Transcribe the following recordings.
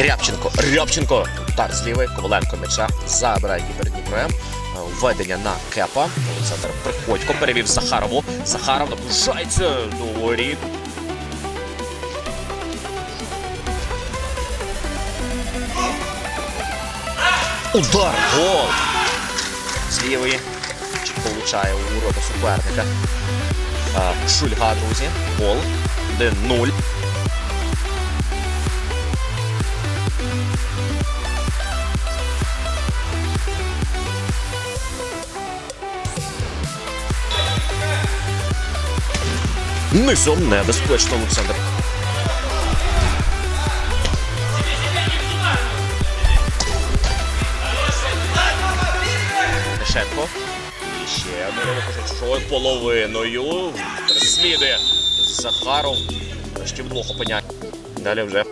Рябченко. Рябченко. Удар з лівої. Коваленко м'яча забирає Дніпром. Введення на кепа. Олександр Приходько перевів Захарову. Захаров наближається до воріт. Удар! Гол! З лівої. Чітко влучає суперника. Шульга, друзі. Гол. 1-0. Низом небезпечно, Олександр. Лишенко. І ще вихожий половиною. Переслідує Захаров. Ще вдвох опиняє. Далі вже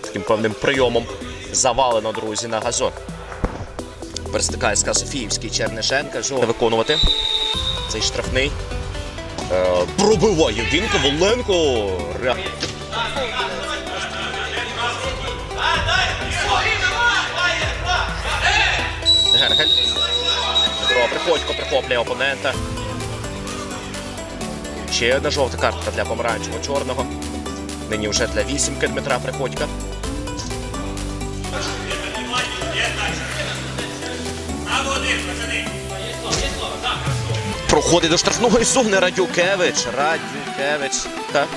таким певним прийомом завалено, друзі, на газон. Перестикає СК Софіївський Чернишенка. Жо виконувати. Цей штрафний. Е, пробиває він Коваленко. Ре- Герхель. Дмитро Приходько прихоплює опонента. Ще одна жовта картка для помаранчево-чорного. Нині вже для вісімки Дмитра Приходька. Проходить до штрафної зони Радюкевич. Радюкевич. Так.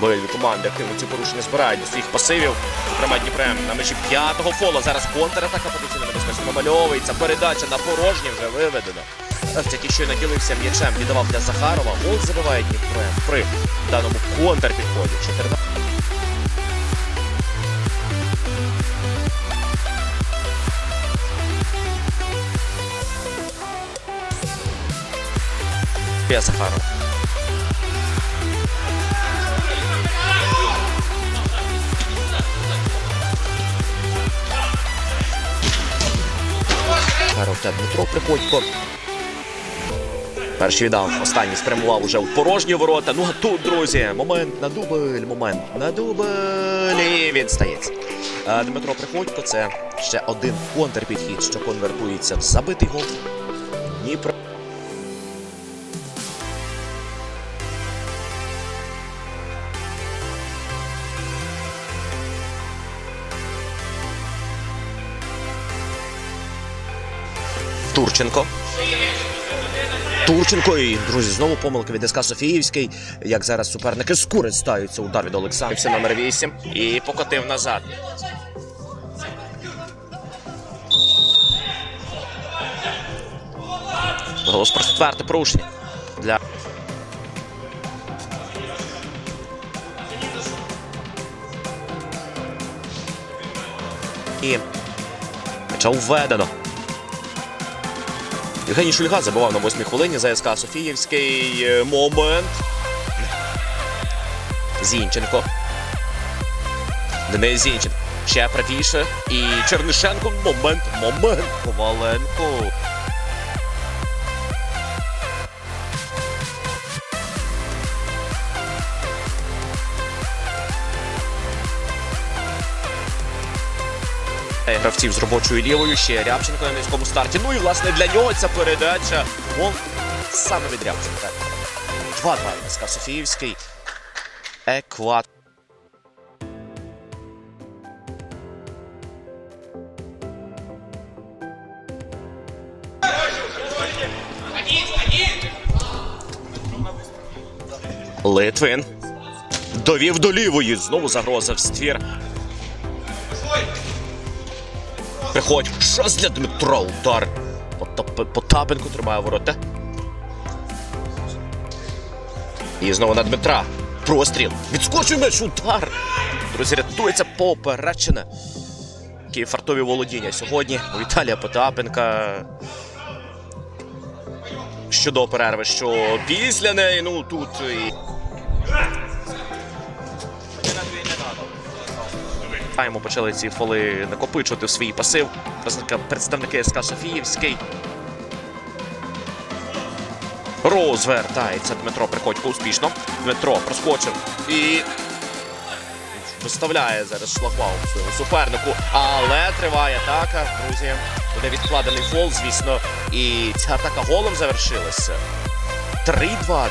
Бойові команди активно ці порушення збирають до своїх пасивів. Зокрема, Дніпрем на мечі п'ятого фолу. Зараз контратака потенційно небезпечно намальовується. Передача на порожнє вже. Ось Тільки що наділився м'ячем, віддавав для Захарова. Гол забиває Дніпрем при даному контрпідході. 14. Є Захаров. Захаров та Дмитро Приходько. Перший віддав, останній спрямував уже в порожні ворота. Ну а тут, друзі, момент на дубль, момент на дубль. І він стається. Дмитро Приходько це ще один контрпідхід, що конвертується в забитий гол. Дніпро. Турченко. Турченко і друзі, знову помилки від СК Софіївський. Як зараз суперники скористаються удар від Олександра. номер 8 і покотив назад. Голос про четверте порушення для і м'яча введено. Євгеній Шульга забивав на восьмій хвилині за СК Софіївський Е, момент. Зінченко. Денис Зінченко. Ще правіше. І Чернишенко. Момент. Момент. Коваленко. Гравців з робочою лівою, ще Рябченко на низькому старті. Ну і власне для нього ця передача. Гол саме від Рябченка. 2-2 СК Софіївський. Екват. Литвин. Довів до лівої. Знову загроза в ствір. Приходь. Щось для Дмитра. Удар. Потапенко тримає ворота. І знову на Дмитра. Простріл. Відскочив м'яч. Удар. Друзі, рятується поперечина. Які фартові володіння сьогодні у Віталія Потапенка. Що до перерви, що після неї, ну тут. Тайму почали ці фоли накопичувати в свій пасив. Представники- СК Софіївський. Розвертається Дмитро Приходько успішно. Дмитро проскочив і Виставляє зараз шлагбаум своєму супернику. Але триває атака. Друзі, буде відкладений фол, звісно. І ця атака голом завершилася. 3-2.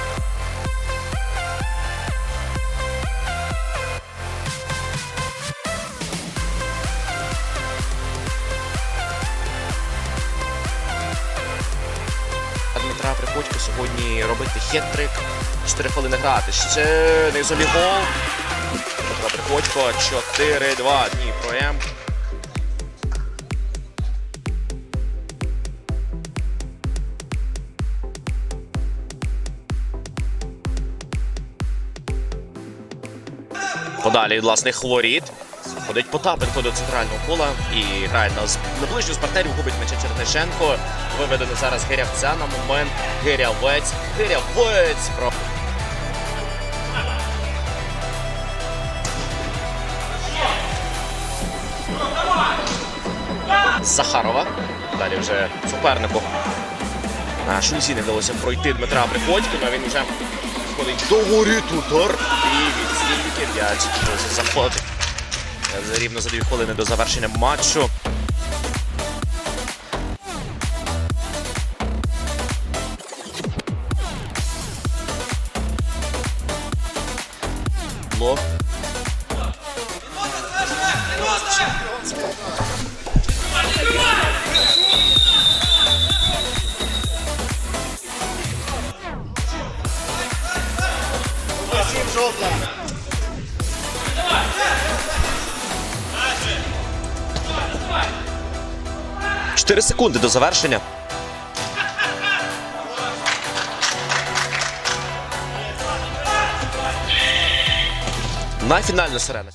Дмитра Приходько сьогодні робити хет-трик. 4 хвилини грати. Ще низові гол. Дмитро Приходько 4-2. Дніпро М. Подалі від власних воріт. Ходить Потапенко до центрального кола і грає на, на ближню з партнерів, губить м'яча Чернишенко. Виведено зараз Гирявця на момент. Гирявець. Гирявець. Про... Захарова. Далі вже супернику. А Шульзі не вдалося пройти Дмитра Приходько, але він вже ходить до воріт удар. І від стійки м'яч заходить. За рівно за дві хвилини до завершення матчу. 4 секунди до завершення. На фінальну сирену.